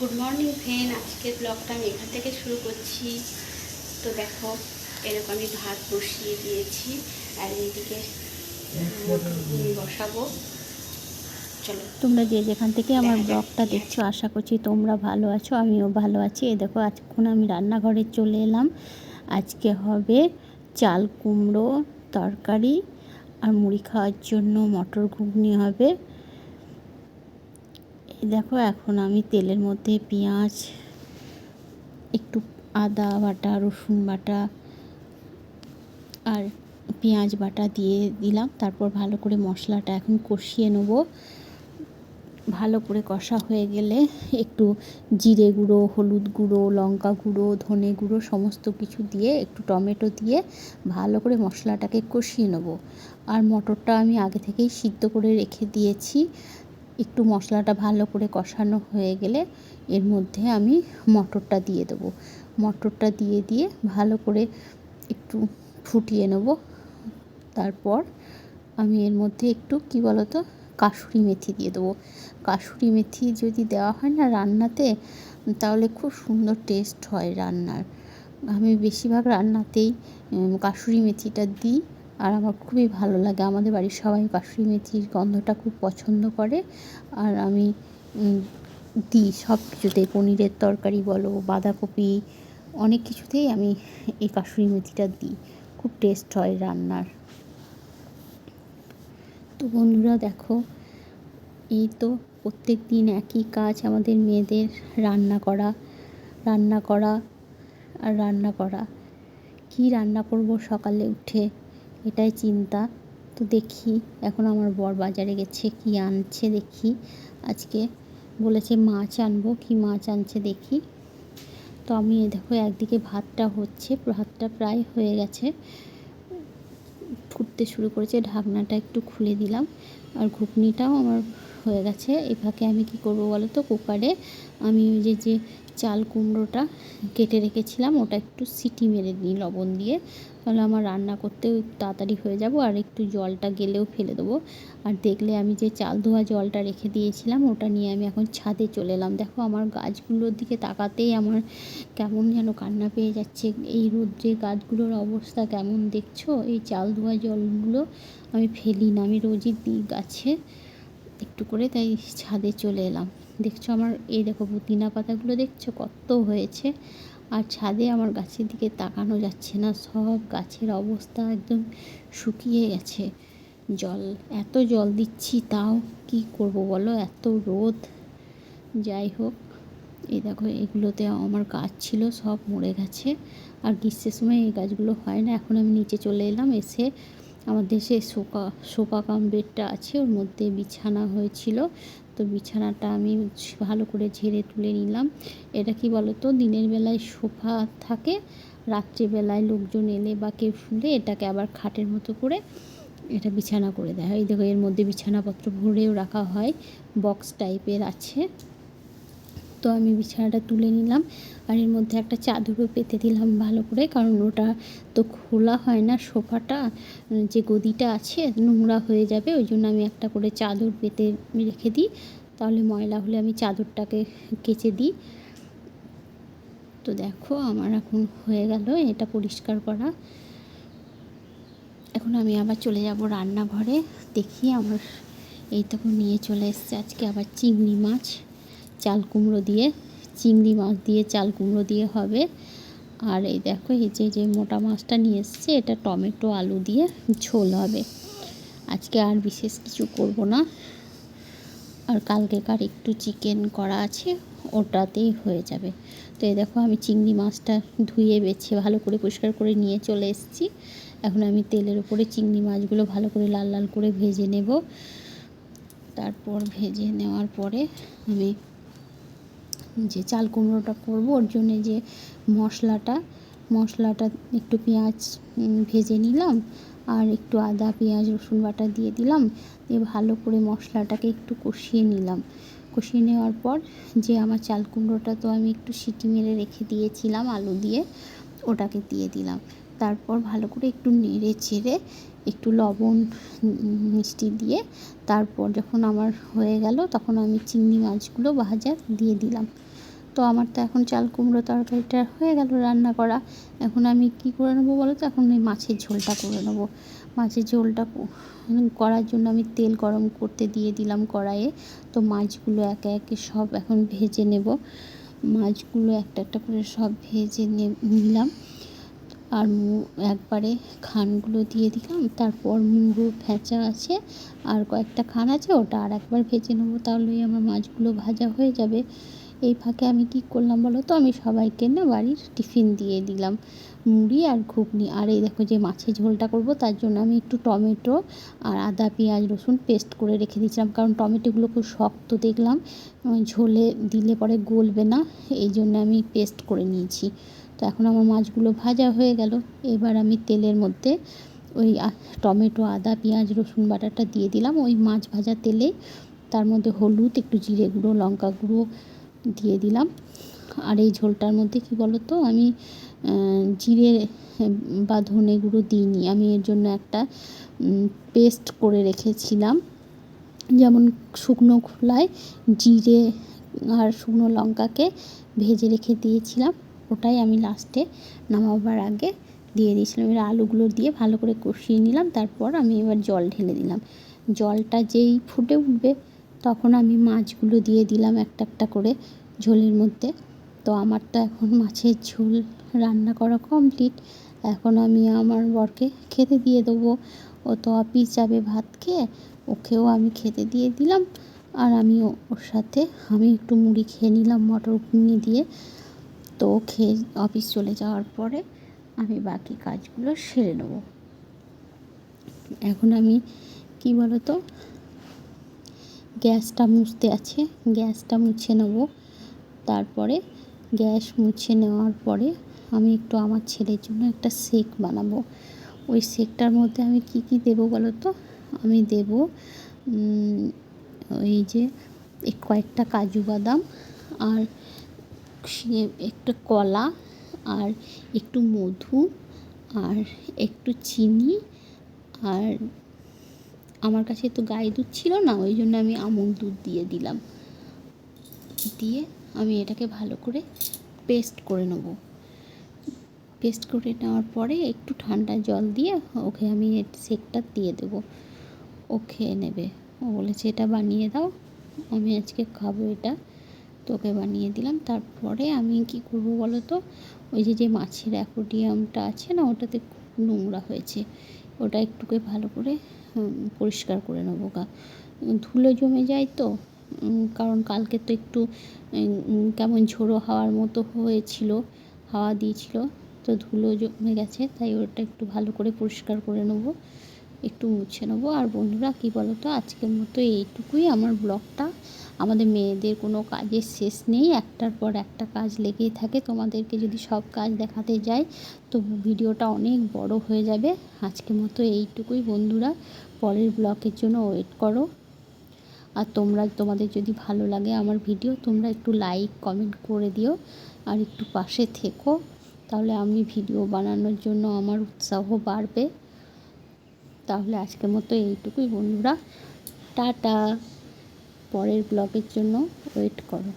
Good morning friend আজকের ব্লগটা আমি এখান থেকে শুরু করছি। তো দেখো, এরকম আমি ভাত বসিয়ে দিয়েছি আর এইদিকে বসাবো। চলো। তোমরা যে যেখান থেকে আমার ব্লগটা দেখছ, আশা করছি তোমরা ভালো আছো, আমিও ভালো আছি। এই দেখো, আজক্ষণ আমি রান্নাঘরে চলে এলাম। আজকে হবে চাল কুমড়ো তরকারি আর মুড়ি খাওয়ার জন্য মটর ঘুগনি হবে। দেখো, এখন আমি তেলের মধ্যে পেঁয়াজ, একটু আদা বাটা, রসুন বাটা আর পেঁয়াজ বাটা দিয়ে দিলাম। তারপর ভালো করে মশলাটা এখন কষিয়ে নেব। ভালো করে কষা হয়ে গেলে একটু জিরে গুঁড়ো, হলুদ গুঁড়ো, লঙ্কা গুঁড়ো, ধনে গুঁড়ো সমস্ত কিছু দিয়ে একটু টমেটো দিয়ে ভালো করে মশলাটাকে কষিয়ে নেব। আর মটরটা আমি আগে থেকেই সিদ্ধ করে রেখে দিয়েছি। একটু মশলাটা ভালো করে কষানো হয়ে গেলে এর মধ্যে আমি মটরটা দিয়ে দেবো। মটরটা দিয়ে দিয়ে ভালো করে একটু ফুটিয়ে নেব। তারপর আমি এর মধ্যে একটু কি বলতো কাসুরি মেথি দিয়ে দেবো। কাসুরি মেথি যদি দেওয়া হয় না রান্নাতে, তাহলে খুব সুন্দর টেস্ট হয় রান্নার। আমি বেশিরভাগ রান্নাতেই কাসুরি মেথিটা দিই। আর আমার খুবই ভালো লাগে। আমাদের বাড়ির সবাই কাসুরি মেথির গন্ধটা খুব পছন্দ করে। আর আমি দিই সব কিছুতেই পনিরের তরকারি বলো, বাঁধাকপি, অনেক কিছুতেই আমি এই কাসুরি মেথিটা দিই। খুব টেস্ট হয় রান্নার। তো বন্ধুরা দেখো, এই তো প্রত্যেক দিন একই কাজ আমাদের মেয়েদের রান্না করা রান্না করা আর রান্না করা। কী রান্না করব সকালে উঠে? এটাই চিন্তা। তো দেখি, এখন আমার বর বাজারে গেছে, কি আনছে দেখি। আজকে বলেছে মাছ আনব, কি মাছ আনছে দেখি। তো আমি দেখো, একদিকে ভাতটা হচ্ছে, ভাতটা প্রায় হয়ে গেছে। ফুটতে শুরু করেছে, ঢাকনাটা একটু খুলে দিলাম। আর ঘুগনিটাও আমার হয়ে গেছে। এই ফাঁকে আমি কি করব বলো তো? কুকারে আমি ওই যে যে চাল কুমড়োটা কেটে রেখেছিলাম, ওটা একটু সিটি মেরে নিই লবণ দিয়ে। তাহলে আমার রান্না করতেও তাড়াতাড়ি হয়ে যাব আর একটু জলটা গেলেও ফেলে দেবো। আর দেখলে আমি যে চাল ধোয়া জলটা রেখে দিয়েছিলাম, ওটা নিয়ে আমি এখন ছাদে চলে এলাম। দেখো আমার গাছগুলোর দিকে তাকাতেই আমার কেমন যেন কান্না পেয়ে যাচ্ছে। এই রোদ্রে গাছগুলোর অবস্থা কেমন দেখছ? এই চাল ধোয়া জলগুলো আমি ফেলি না, আমি রোজই দিই গাছে। একটু করে তাই ছাদে চলে এলাম। দেখছ আমার এই দেখো পুদিনা পাতাগুলো দেখছ কত হয়েছে? আর ছাদে আমার গাছের দিকে তাকানো যাচ্ছে না, সব গাছের অবস্থা একদম শুকিয়ে গেছে। জল, এত জল দিচ্ছি তাও কি করব বলো? এত রোদ। যাই হোক, এই দেখো এগুলোতে আমার গাছ ছিল, সব মরে গেছে। আর গ্রীষ্মের সময় এই গাছগুলো হয় না, এখন আমি নিচে চলে এলাম, এসে আমার দেশে সোফা সোফা কাম বেডটা আছে, ওর মধ্যে বিছানা হয়েছিল। তো বিছানাটা আমি ভালো করে ঝেড়ে তুলে নিলাম। এটা কি বলো তো দিনের বেলায় সোফা থাকে রাত্রিবেলায় লোকজন এলে বা কেউ শুলে এটাকে আবার খাটের মতো করে এটা বিছানা করে দেয়। এই দেখো, এর মধ্যে বিছানাপত্র ভরেও রাখা হয়, বক্স টাইপের আছে। তো আমি বিছানাটা তুলে নিলাম। আর এর মধ্যে একটা চাদরও পেতে দিলাম ভালো করে, কারণ ওটা তো খোলা হয় না সোফাটা, যে গদিটা আছে নোংরা হয়ে যাবে, ওই জন্য আমি একটা করে চাদর পেতে রেখে দিই। তাহলে ময়লা হলে আমি চাদরটাকে কেচে দিই। তো দেখো আমার এখন হয়ে গেল, এটা পরিষ্কার করা। এখন আমি আবার চলে যাব রান্নাঘরে, দেখি আমার এই তখন নিয়ে চলে এসছে আজকে আবার চিংড়ি মাছ। চাল কুমড়ো দিয়ে, চিংড়ি মাছ দিয়ে চাল কুমড়ো দিয়ে হবে। আর এই দেখো, এই যে যে মোটা মাছটা নিয়ে এসছে, এটা টমেটো, আলু দিয়ে ঝোল হবে। আজকে আর বিশেষ কিছু করব না। আর কালকেকার একটু চিকেন করা আছে, ওটাতেই হয়ে যাবে। তো এই দেখো, আমি চিংড়ি মাছটা ধুয়ে বেছে, ভালো করে পরিষ্কার করে নিয়ে চলে এসেছি। এখন আমি তেলের উপরে চিংড়ি মাছগুলো ভালো করে লাল লাল করে ভেজে নেব। তারপর ভেজে নেওয়ার পরে আমি যে চাল কুমড়োটা করব, ওর জন্যে যে মশলাটা মশলাটা একটু পেঁয়াজ ভেজে নিলাম, আর একটু আদা, পেঁয়াজ, রসুন বাটা দিয়ে দিলাম, দিয়ে ভালো করে মশলাটাকে একটু কষিয়ে নিলাম। কষিয়ে নেওয়ার পর যে আমার চাল কুমড়োটা তো আমি একটু সিটি মেরে রেখে দিয়েছিলাম আলু দিয়ে, ওটাকে দিয়ে দিলাম। তারপর ভালো করে একটু নেড়ে চেড়ে একটু লবণ মিষ্টি দিয়ে তারপর যখন আমার হয়ে গেল তখন আমি চিংড়ি মাছগুলো ভাজা দিয়ে দিলাম। তো আমার তো এখন চাল কুমড়ো তরকারিটা হয়ে গেল রান্না করা। এখন আমি কি করে নেব বলো তো? এখন ওই মাছের ঝোলটা করে নেব। মাছের ঝোলটা করার জন্য আমি তেল গরম করতে দিয়ে দিলাম কড়াইয়ে। তো মাছগুলো একে একে সব এখন ভেজে নেব। মাছগুলো একটা একটা করে সব ভেজে নিলাম। আর একবারে খানগুলো দিয়ে দিলাম। তারপর মুড়ো ভেজা আছে, আর কয়েকটা খান আছে, ওটা আর একবার ভেজে নেব তাহলেই আমার মাছগুলো ভাজা হয়ে যাবে। এই ফাঁকে আমি কি করলাম বলো তো? আমি সবাইকে না বাড়ির টিফিন দিয়ে দিলাম, মুড়ি আর ঘুগনি। আর এই দেখো যে মাছের ঝোলটা করব, তার জন্য আমি একটু টমেটো আর আদা, পেঁয়াজ, রসুন পেস্ট করে রেখে দিয়েছিলাম, কারণ টমেটোগুলো খুব শক্ত দেখলাম ঝোলে দিলে পরে গলবে না, এই জন্য আমি পেস্ট করে নিয়েছি। তো এখন আমার মাছগুলো ভাজা হয়ে গেল। এবার আমি তেলের মধ্যে ওই টমেটো, আদা, পেঁয়াজ, রসুন বাটাটা দিয়ে দিলাম ওই মাছ ভাজা তেলে। তার মধ্যে হলুদ, একটু জিরে গুঁড়ো, লঙ্কা গুঁড়ো দিয়ে দিলাম। আর এই ঝোলটার মধ্যে কি তো আমি জিরে বা ধনে গুঁড়ো দিইনি। আমি এর জন্য একটা পেস্ট করে রেখেছিলাম। যেমন শুকনো খোলায় জিরে আর শুকনো লঙ্কাকে ভেজে রেখে দিয়েছিলাম। ওটাই আমি লাস্টে নামাবার আগে দিয়ে দিয়েছিলাম। এবার আলুগুলো দিয়ে ভালো করে কষিয়ে নিলাম, তারপর আমি এবার জল ঢেলে দিলাম। জলটা যেই ফুটে উঠবে তখন আমি মাছগুলো দিয়ে দিলাম একটা একটা করে ঝোলের মধ্যে। তো আমার তো এখন মাছের ঝোল রান্না করা কমপ্লিট এখন আমি আমার বরকে খেতে দিয়ে দেবো। ও তো অফিস যাবে ভাত খেয়ে, ওকেও আমি খেতে দিয়ে দিলাম। আর আমি ওর সাথে, আমি একটু মুড়ি খেয়ে নিলাম মটর ঘুগনি দিয়ে। তো খেয়ে অফিস চলে যাওয়ার পরে আমি বাকি কাজগুলো সেরে নেব। এখন আমি, কি বলো তো গ্যাসটা মুছতে আছে, গ্যাসটা মুছে নেব। তারপরে গ্যাস মুছে নেওয়ার পরে আমি একটু আমার ছেলের জন্য একটা শেক বানাবো। ওই শেকটার মধ্যে আমি কি কি দেবো বলো তো আমি দেব ওই যে কয়েকটা কাজু বাদাম আর একটু কলা আর একটু মধু আর একটু চিনি আর আমার কাছে তো গাই দুধ ছিল না, ওই জন্য আমি আমুল দুধ দিয়ে দিলাম। দিয়ে আমি এটাকে ভালো করে পেস্ট করে নেব। পেস্ট করে নেওয়ার পরে একটু ঠান্ডা জল দিয়ে ওকে আমি সেকটা দিয়ে দেবো। ও খেয়ে নেবে। ও বলেছে, এটা বানিয়ে দাও, আমি আজকে খাব এটা। তোকে বানিয়ে দিলাম। তারপরে আমি কি করব বলো তো ওই যে যে মাছের অ্যাকোডিয়ামটা আছে না, ওটাতে খুব নোংরা হয়েছে। ওটা একটুকে ভালো করে পরিষ্কার করে নেব গা। ধুলো জমে যায় তো কারণ কালকে তো একটু কেমন ঝোড়ো হাওয়ার মতো হয়েছিল, হাওয়া দিয়েছিল, তো ধুলো জমে গেছে, তাই ওটা একটু ভালো করে পরিষ্কার করে নেব, একটু মুছে নেব। আর বন্ধুরা, কী বলো তো আজকের মতো এইটুকুই। আমার ব্লগটা আমাদের মেয়েদের কোনো কাজের শেষ নেই, একটার পর একটা কাজ লেগেই থাকে। তোমাদেরকে যদি সব কাজ দেখাতে যাই, তো ভিডিওটা অনেক বড় হয়ে যাবে। আজকে মতো এইটুকুই বন্ধুরা। পরের ব্লগের জন্য ওয়েট করো। আর তোমরা, তোমাদের যদি ভালো লাগে আমার ভিডিও, তোমরা একটু লাইক, কমেন্ট করে দিও। আর একটু পাশে থেকো। তাহলে আমি ভিডিও বানানোর জন্য আমার উৎসাহ বাড়বে। তাহলে আজকের মতো এইটুকুই বন্ধুরা। টাটা! পরের ব্লগের জন্য ওয়েট করো।